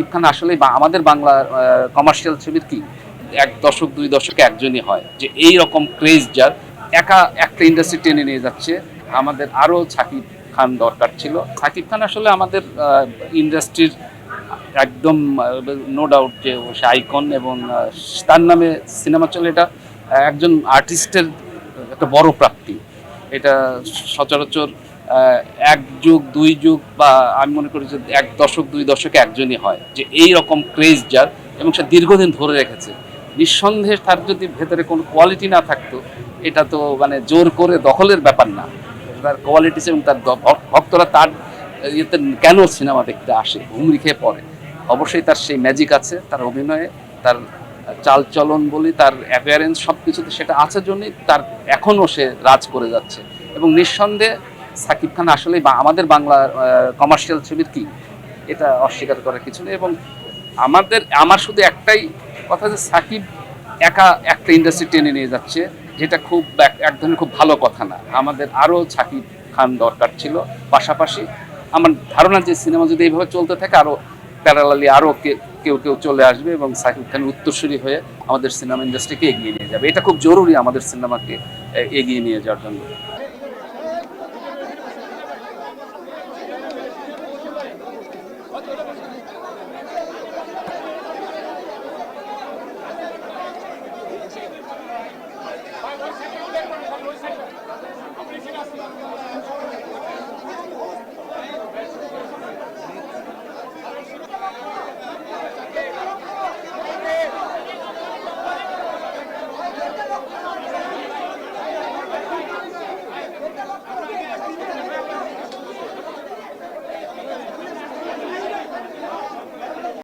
সাকিব খান আসলে আমাদের বাংলা কমার্শিয়াল ছবির কি? এক দশক, দুই দশকে একজনই হয় যে এই রকম ক্রেজ যার একা একটা ইন্ডাস্ট্রি টেনে নিয়ে যাচ্ছে। আমাদের আরও সাকিব খান দরকার ছিল। সাকিব খান আসলে আমাদের ইন্ডাস্ট্রির একদম নো ডাউট যে সে আইকন এবং তার নামে সিনেমা চলে। এটা একজন আর্টিস্টের একটা বড় প্রাপ্তি। এটা সচরাচর এক যুগ, দুই যুগ বা আমি মনে করি যে এক দশক, দুই দশকে একজনই হয় যে এই রকম ক্রেজ যার এবং সে দীর্ঘদিন ধরে রেখেছে। নিঃসন্দেহে তার যদি ভেতরে কোনো কোয়ালিটি না থাকতো, এটা তো মানে জোর করে দখলের ব্যাপার না। তার কোয়ালিটি এবং তার ভক্তরা তার ইয়েতে কেন সিনেমা দেখতে আসে হুমড়ি খেয়ে পড়ে? অবশ্যই তার সেই ম্যাজিক আছে, তার অভিনয়ে, তার চালচলন বলি, তার অ্যাপিয়ারেন্স সব কিছুতে সেটা আছে জন্যই তার এখনও সে রাজ করে যাচ্ছে। এবং নিঃসন্দেহে সাকিব খান আসলে আমাদের বাংলা কমার্শিয়াল ছবির কি? এটা অস্বীকার করার কিছু নেই এবং আমাদের, আমার শুধু একটাই কথা যে সাকিব একা একটা ইন্ডাস্ট্রি টেনে নিয়ে যাচ্ছে, যেটা খুব এক ধরনের খুব ভালো কথা না। আমাদের আরও সাকিব খান দরকার ছিল। পাশাপাশি আমার ধারণা যে সিনেমা যদি এইভাবে চলতে থাকে, আরও প্যারালালি আরও কেউ কেউ চলে আসবে এবং সাকিব খানের উত্তরসূরি হয়ে আমাদের সিনেমা ইন্ডাস্ট্রিকে এগিয়ে নিয়ে যাবে। এটা খুব জরুরি আমাদের সিনেমাকে এগিয়ে নিয়ে যাওয়ার জন্য।